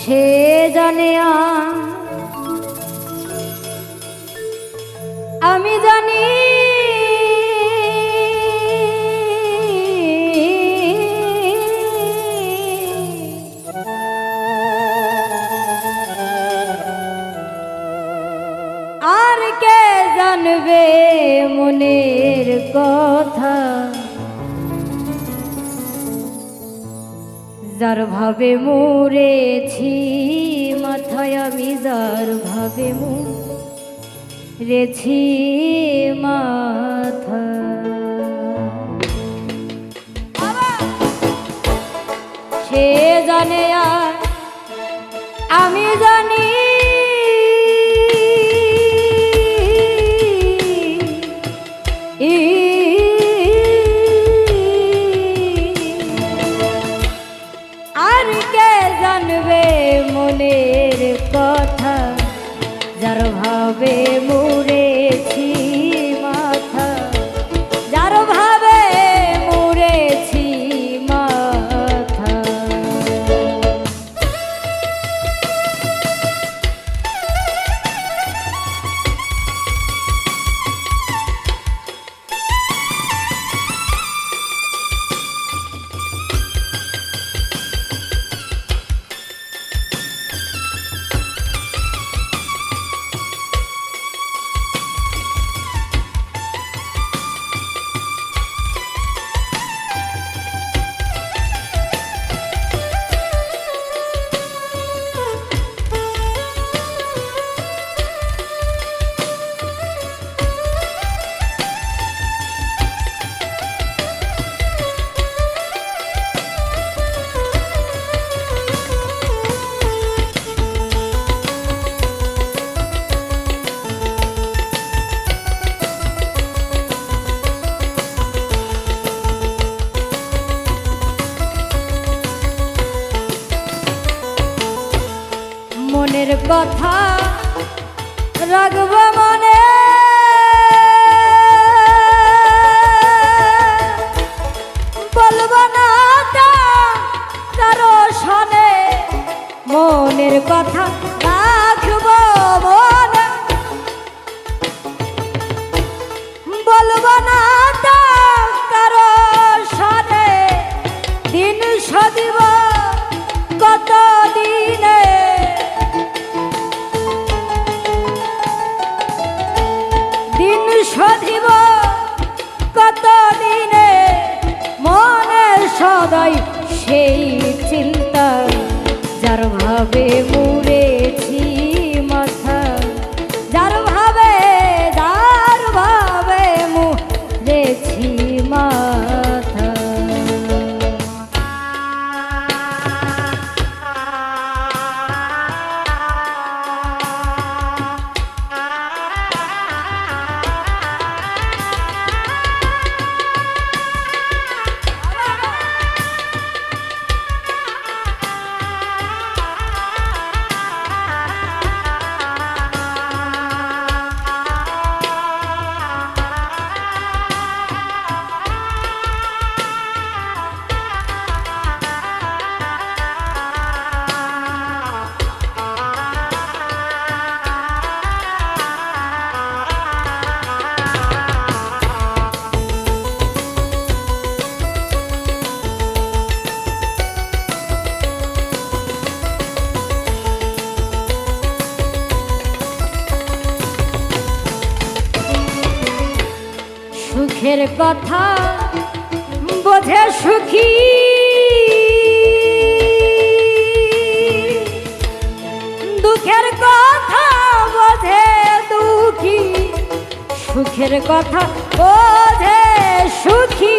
সে জানে আমি জানি। আর কে জানবে মনের কথা? যার ভাবে মরেছি মাথায় আমি যার ভাবে রেছি মাথা। সে জানে আর জানবে মনের কথা যার ভাবে মুড়েছি কথা রাখব মনে। বলব না তা কারও মনের কথা। সদাই সেই চিন্তা যার ভাবে মুড়েছি সুখের কথা বোঝে সুখী। দুঃখের কথা বোঝে দুঃখী। সুখের কথা বোঝে সুখী।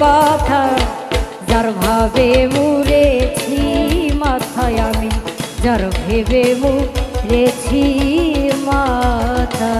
কথা যার ভাবে মুড়েছি মাথায় আমি যার ভেবে মুড়েছি মাথা।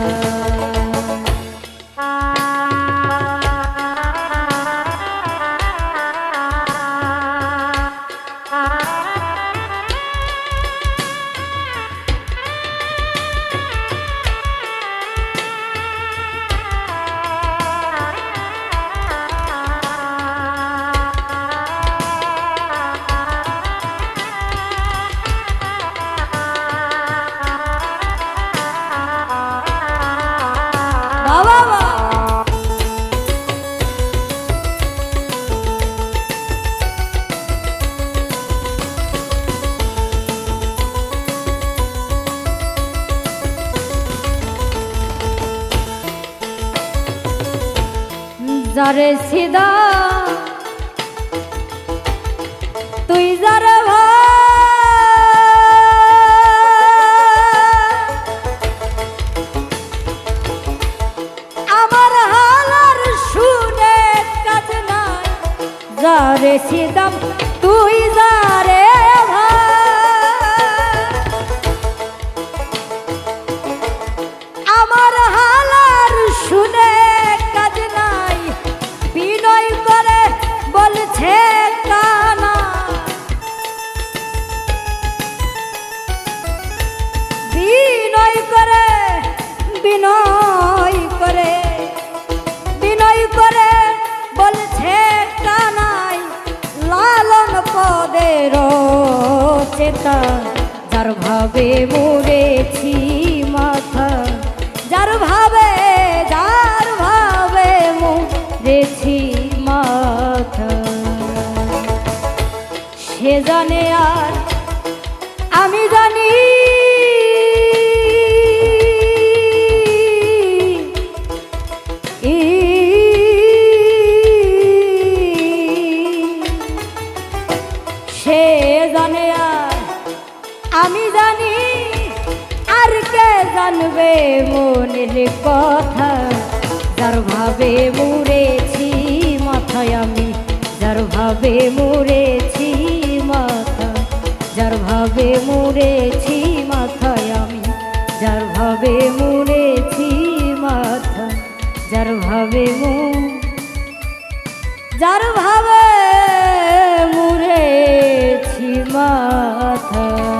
যারে সিদা তুই যারে আমার হালার শুনে কাজ নাই। যারে সিদাম তুই যারে চেতা যার ভাবে মরেছি মাথা যার ভাবে যার ভাবে মরেছি মাথা। সে জানে আর মনের কথা, যার ভাবে মুড়েছি মাথায় আমি, যার ভাবে মুড়েছি মাথা, যার ভাবে মুড়েছি মাথায় আমি, যার ভাবে মুড়েছি মাথা, যার ভাবে মু, যার ভাবে মুড়েছি মাথা।